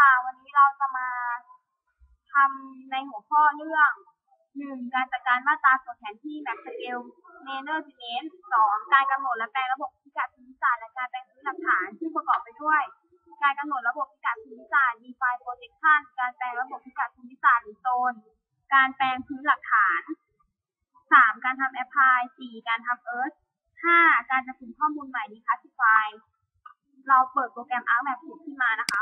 ค่ะ วันนี้เราจะมาทำในหัวข้อเรื่องหนึ่งการจัดการมาตราส่วนแผนที่แบบสเกลเมเนอร์จิเนนสองการกำหนดและแปลงระบบพิกัดภูมิศาสตร์และการแปลงพื้นหลักฐานซึ่งประกอบไปด้วย การกำหนดระบบพิกัดภูมิศาสตร์ define projection การแปลงระบบพิกัดภูมิศาสตร์หรือโซนการแปลงพื้นหลักฐานสามการทำ apply สี่การทำ earth ห้าการจะถึงข้อมูลใหม่ declassify เราเปิดโปรแกรม ArcMap ขึ้นมานะคะ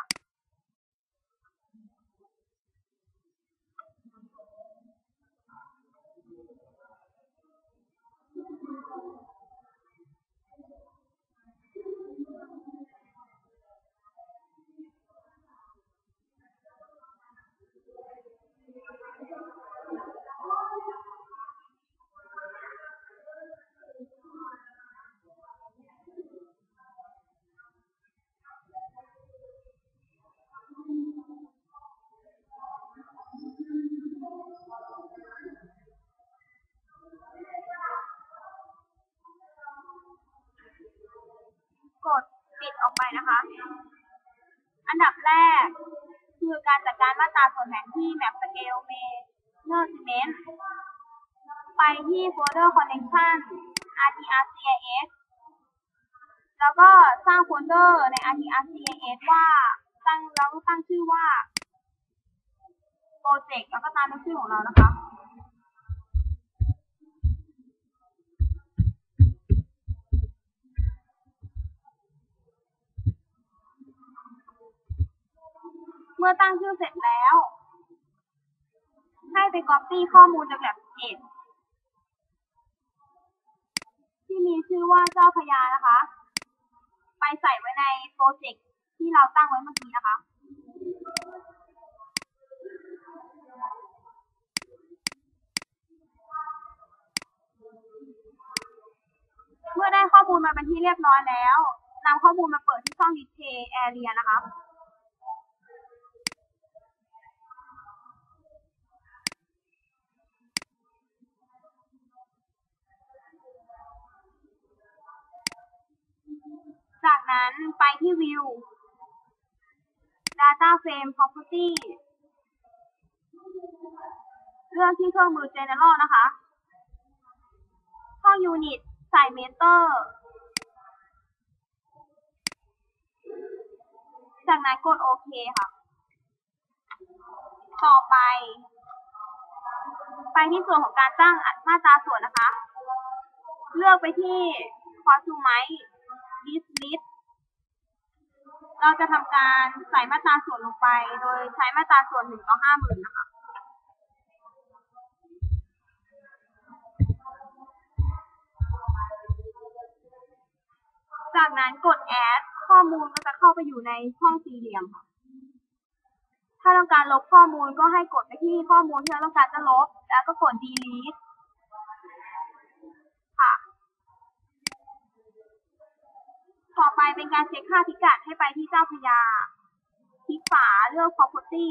แรก คือการจัดการมาตราส่วนแผนที่แมปสเกลเมเนอร์ซิเมนต์ไปที่โฟลเดอร์ Connection RTRCIS แล้วก็สร้างโฟลเดอร์ใน RTRCIS ว่าตั้งแล้วตั้งชื่อว่าโปรเจกต์แล้วก็ตามด้วยชื่อของเรานะคะ เมื่อตั้งชื่อเสร็จแล้ว ให้ไป copy ข้อมูลจากแบบเอ็ดที่มีชื่อว่าเจ้าพญานะคะ ไปใส่ไว้ในโปรเจกต์ที่เราตั้งไว้เมื่อกี้นะคะเมื่อได้ข้อมูลมาเป็นที่เรียบร้อยแล้วนำข้อมูลมาเปิดที่ช่อง Display Area นะคะ จากนั้นไปที่ View Data Frame Property เลือกที่เครื่องมือ General นะคะ เข้า Unit ใส่ Meter จากนั้นกดโอเคค่ะ ต่อไป ไปที่ส่วนของการตั้งมาตราส่วนนะคะ เลือกไปที่ Consume List List เราจะทำการใส่มาตราส่วนลงไป โดยใช้มาตราส่วนหนึ่งต่อห้าหมื่นนะคะ จากนั้นกด add ข้อมูลก็จะเข้าไปอยู่ในช่องสี่เหลี่ยมค่ะ ถ้าต้องการลบข้อมูลก็ให้กดไปที่ข้อมูลที่เราต้องการจะลบ แล้วก็กด delete ต่อไปเป็นการเช็คค่าพิกัดให้ไปที่เจ้าพญาคลิกฝาเลือก property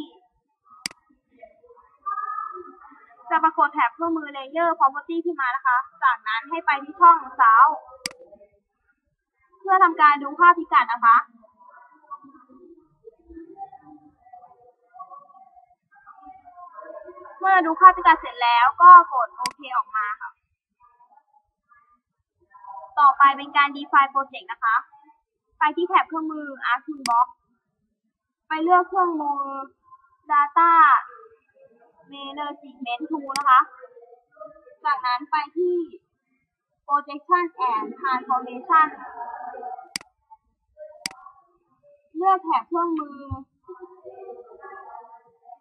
จะปรากฏแถบเครื่องมือ layer property ขึ้นมานะคะ จากนั้นให้ไปที่ช่อง south เพื่อทำการดูค่าพิกัดนะคะเมื่อดูค่าพิกัดเสร็จแล้วก็กดโอเคออกมาค่ะ ต่อไปเป็นการ define project นะคะ ไปที่แถบเครื่องมือ Arc Toolbox ไปเลือกเครื่องมือ Data Management Tool นะคะ จากนั้นไปที่ Projection and Transformation เลือกแถบเครื่องมือ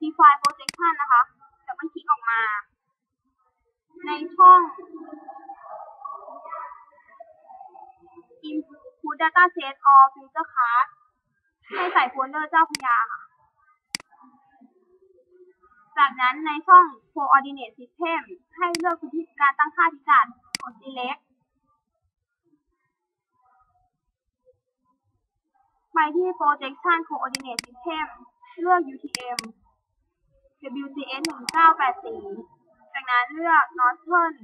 Define Projection นะคะจะมันคลิกออกมา ในช่อง Data Set or Future Card ให้ใส่โฟลเดอร์เจ้าพญาค่ะ จากนั้นในช่อง Coordinate System ให้เลือกพื้นที่การตั้งค่าพิกัดกด Select ไปที่ Projection Coordinate System เลือก UTM WCS 1984จากนั้นเลือก Northern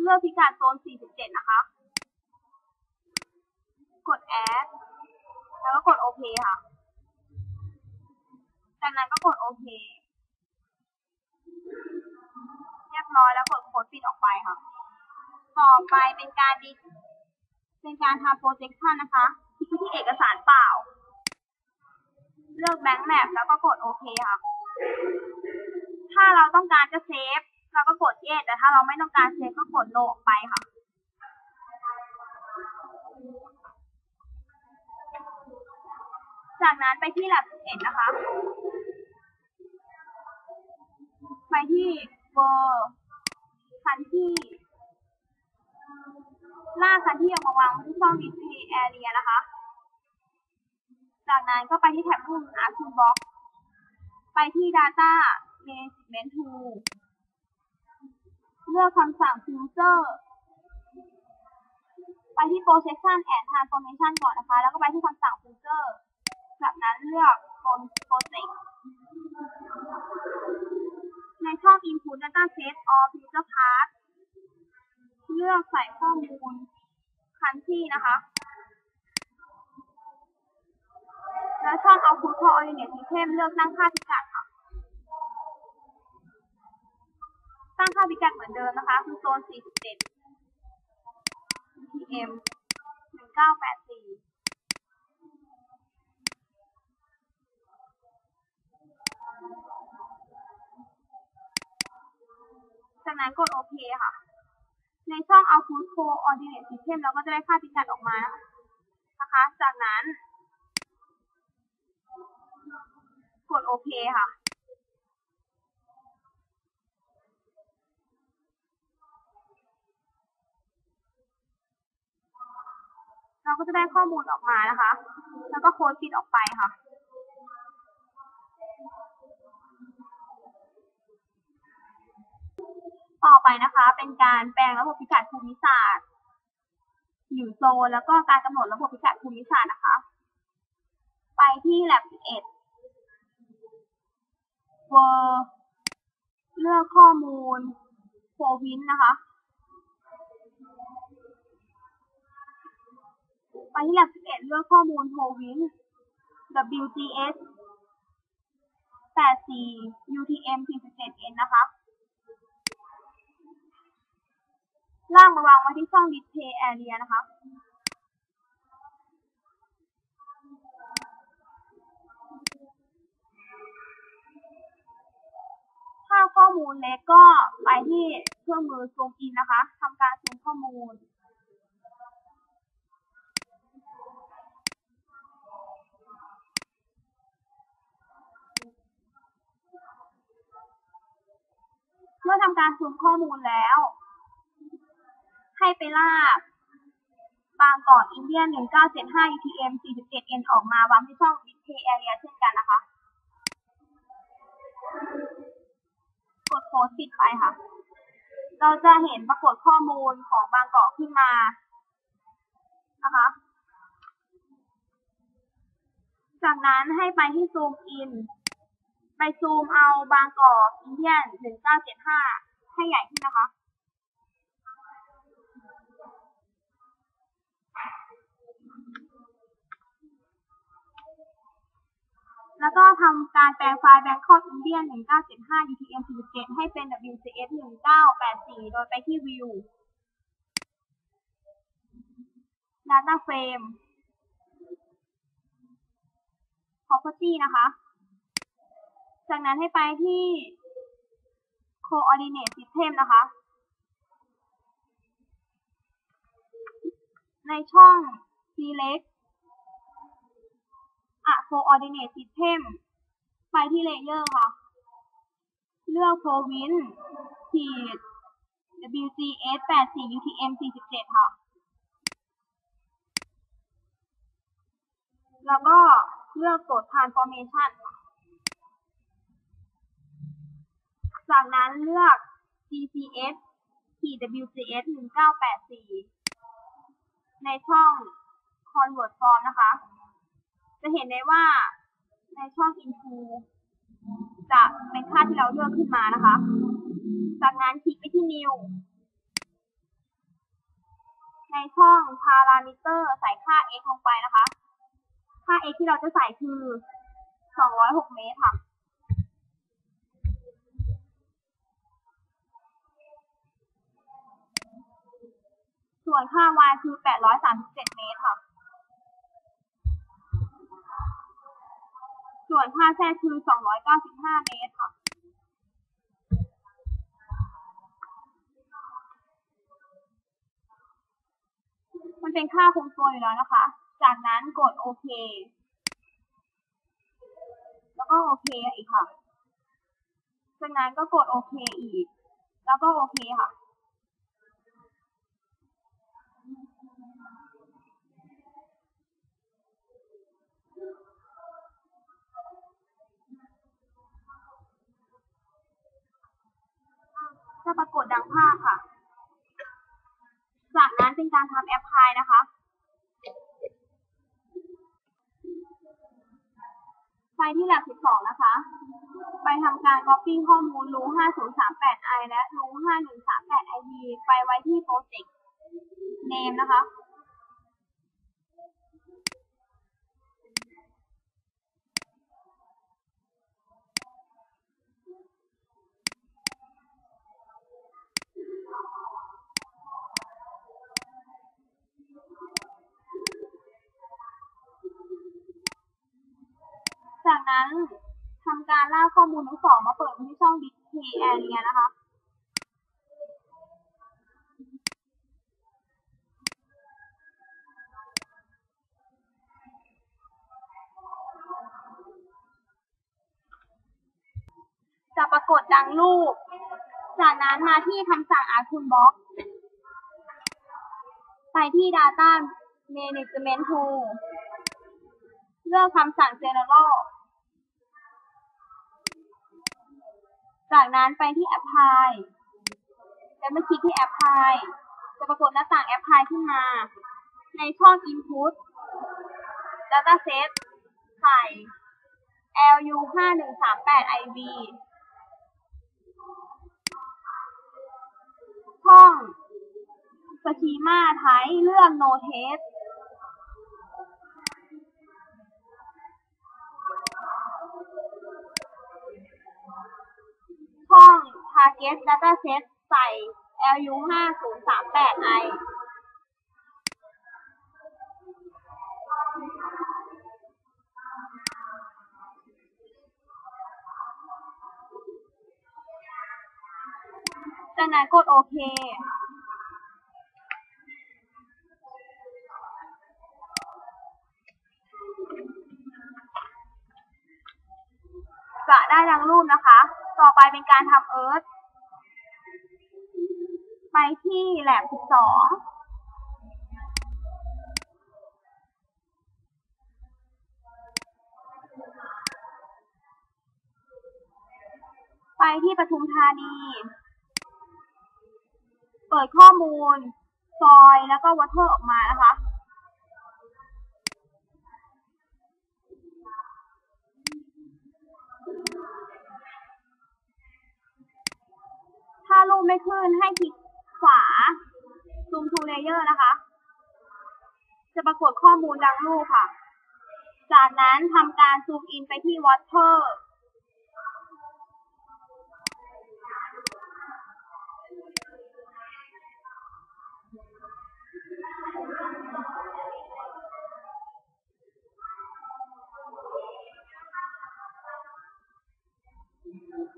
เลือกพิกัดโซน47 นะคะ กด Add แล้วก็กดโอเคค่ะ จากนั้นก็กดโอเค เรียบร้อยแล้วกดโค้ดปิดออกไปค่ะ ต่อไปเป็นการดิเป็นการทำ projection นะคะคลิกที่เอกสารเปล่า เลือก blank map แล้วก็กดโอเคค่ะ ถ้าเราต้องการจะเซฟเราก็กด yes แต่ถ้าเราไม่ต้องการเซฟก็กด no ออกไปค่ะ จากนั้นไปที่ lab 11นะคะ ไปที่เบอร์คันที่ลากคันที่ออกมาวางไว้ที่ช่อง display area นะคะ จากนั้นก็ไปที่แท็บรูป Art Toolbox ไปที่ data management tool เลือกคำสั่ง filter ไปที่ projection and transformation ก่อนนะคะ แล้วก็ไปที่คำสั่ง filter จากนั้นเลือก project ในช่อง input data set or filter path เลือกใส่ข้อมูลคันที่นะคะ แล้วช่อง output coordinate system เลือกตั้งค่าพิกัดค่ะ ตั้งค่าพิกัดเหมือนเดิมนะคะ คือโซน 47 UTM 1984 จากนั้นกดโอเคค่ะ ในช่อง output coordinate system เราก็จะได้ค่าพิกัดออกมานะคะ จากนั้น กดโอเคค่ะ เราก็จะได้ข้อมูลออกมานะคะ แล้วก็โค้ดปิดออกไปค่ะ ต่อไปนะคะ เป็นการแปลงระบบพิกัดภูมิศาสตร์หรือโซนแล้วก็การกำหนดระบบพิกัดภูมิศาสตร์นะคะ ไปที่ lab 11เวอร์เลือกข้อมูลโฟวินนะคะ ไปที่ lab 11 เลือกข้อมูลโฟวิน WGS 84 UTM 47N นะคะ ล่างมาวางไว้ที่ช่อง display area นะคะถ้าข้อมูลเล็กก็ไปที่เครื่องมือซูมอินนะคะทำการซูมข้อมูลเมื่อทำการซูมข้อมูลแล้ว ให้ไปลากบางกอกอินเดียน1975 UTM 47N ออกมาวางที่ช่อง display area เช่นกันนะคะ กดโพสต์ปิดไปค่ะ เราจะเห็นปรากฏข้อมูลของบางกอกขึ้นมานะคะ จากนั้นให้ไปที่ซูมอิน ไปซูมเอาบางกอกอินเดียน1975 ให้ใหญ่ขึ้นนะคะ แล้วก็ทำการแปลงไฟล์ Bangkok Indian 1975 UTM 47ให้เป็น WCS 1984 โดยไปที่ View Data Frame Property นะคะ จากนั้นให้ไปที่ Coordinate System นะคะ ในช่อง Select a coordinate system ไปที่ layer ค่ะ เลือก province ขีด WGS 84 UTM 47 ค่ะ แล้วก็เลือกกด transformation ค่ะ จากนั้นเลือก GCS ขีด WGS 1984 ในช่อง convert form นะคะ จะเห็นได้ว่าในช่อง info จะเป็นค่าที่เราเลือกขึ้นมานะคะ จากนั้นคลิกไปที่ new ในช่อง parameter ใส่ค่า x ลงไปนะคะ ค่า x ที่เราจะใส่คือ 206 เมตรค่ะ ส่วนค่า y คือ 837 เมตรค่ะ ส่วนค่า z คือ 295 เมตรค่ะมันเป็นค่าคงตัวอยู่แล้วนะคะ จากนั้นกดโอเค แล้วก็โอเคอีกค่ะ จากนั้นก็กดโอเคอีก แล้วก็โอเคค่ะ จะปรากฏดังภาพค่ะ จากนั้นเป็นการทำแอปพลายนะคะ ไปที่หลัก 12 นะคะ ไปทำการ copy ข้อมูลรู้ 5038i และรู้ 5138id ไปไว้ที่ project name นะคะ จากนั้นทำการลากข้อมูลทั้งสองมาเปิดที่ช่อง display area นะคะ จะปรากฏดังรูป จากนั้นมาที่คำสั่ง Arcun Box ไปที่ Data Management Tool เลือกคำสั่ง General จากนั้นไปที่ Apply แล้วมาคลิกที่ Apply จะปรากฏหน้าต่าง Apply ขึ้นมา ในช่อง Input Dataset ใส่ LU 5138 IV ช่อง Schema Type เลือก No Test Target Dataset ใส่ LU 5038i จากนั้นกดโอเคจะได้ดังรูปนะคะ ต่อไปเป็นการทำเอิร์ธไปที่แลบ12ไปที่ปทุมธานี เปิดข้อมูล ซอยแล้วก็วอเตอร์ออกมานะคะ ถ้ารูปไม่ขึ้นให้คลิกขวา zoom to layer นะคะ จะปรากฏข้อมูลดังรูปค่ะ จากนั้นทำการซูมอินไปที่ water เร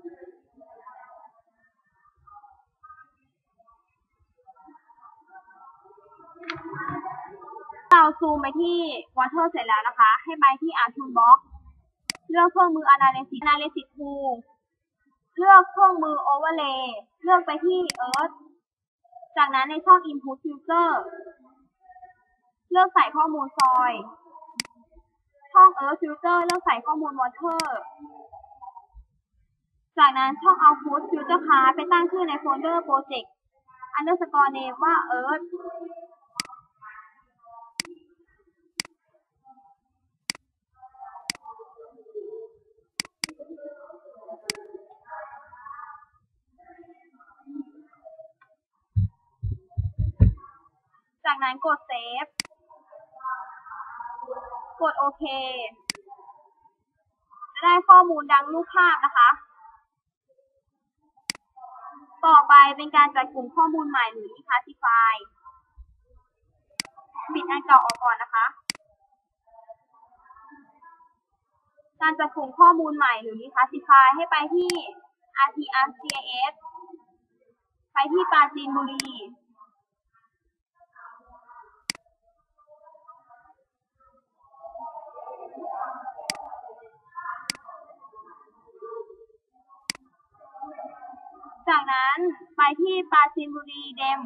เราซูมไปที่ water เสร็จแล้วนะคะ ให้ไปที่ art toolbox เลือกเครื่องมือ analysis analysis tool เลือกเครื่องมือ overlay เลือกไปที่ earth จากนั้นในช่อง input filter เลือกใส่ข้อมูลซอย ช่อง earth filter เลือกใส่ข้อมูล water จากนั้นช่อง output filter card ไปตั้งชื่อในโฟลเดอร์ project underscore name ว่า earth นั้นกดเซฟ กดโอเค จะได้ข้อมูลดังรูปภาพนะคะ ต่อไปเป็นการจัดกลุ่มข้อมูลใหม่หรือ reclassify ปิดอันเก่าออกก่อนนะคะ การจัดกลุ่มข้อมูลใหม่หรือ reclassify ให้ไปที่ RTRCIS ไปที่ปราจีนบุรี จากนั้นไปที่ปราจีนบุรีเดม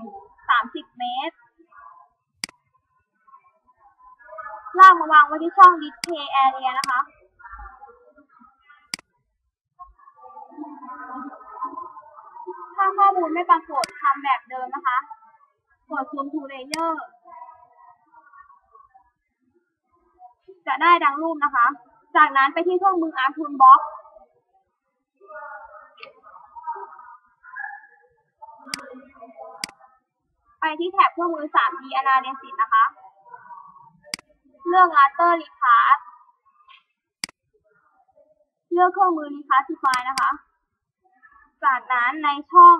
30 เมตร ลากมาวางไว้ที่ช่อง display area นะคะ ถ้าข้อมูลไม่ปรากฏทำแบบเดิมนะคะ กด zoom to layer จะได้ดังรูปนะคะ จากนั้นไปที่เครื่องมือ Art Toolbox ไปที่แท็บเครื่องมือ 3D Analysis นะคะ เลือก Raster Recast เลือกเครื่องมือ Reclassify นะคะ จากนั้นในช่อง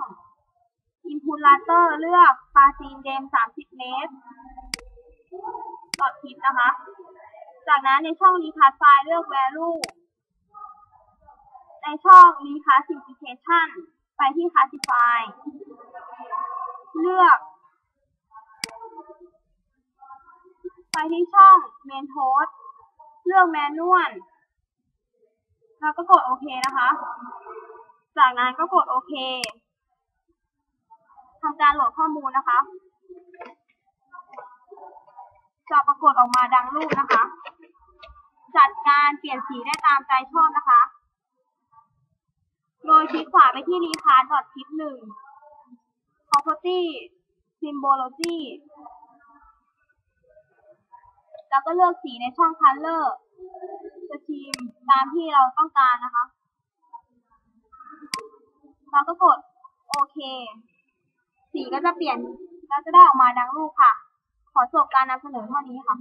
Input Raster เลือกปาจีนเดม 30 เมตรกดทิปนะคะ จากนั้นในช่อง Reclassify เลือก Value ในช่อง Reclassification ไปที่ Classify เลือก ไปที่ช่อง Main Host เลือก Manual แล้วก็กดโอเคนะคะ จากนั้นก็กดโอเคทำการโหลดข้อมูลนะคะ จะปรากฏออกมาดังรูปนะคะ จัดการเปลี่ยนสีได้ตามใจชอบนะคะ โดยคลิกขวาไปที่ recast tip 1 property symbology แล้วก็เลือกสีในช่อง color scheme ตามที่เราต้องการนะคะ เราก็กดโอเค สีก็จะเปลี่ยน เราจะได้ออกมาดังรูปค่ะ ขอจบการนำเสนอเท่านี้ค่ะ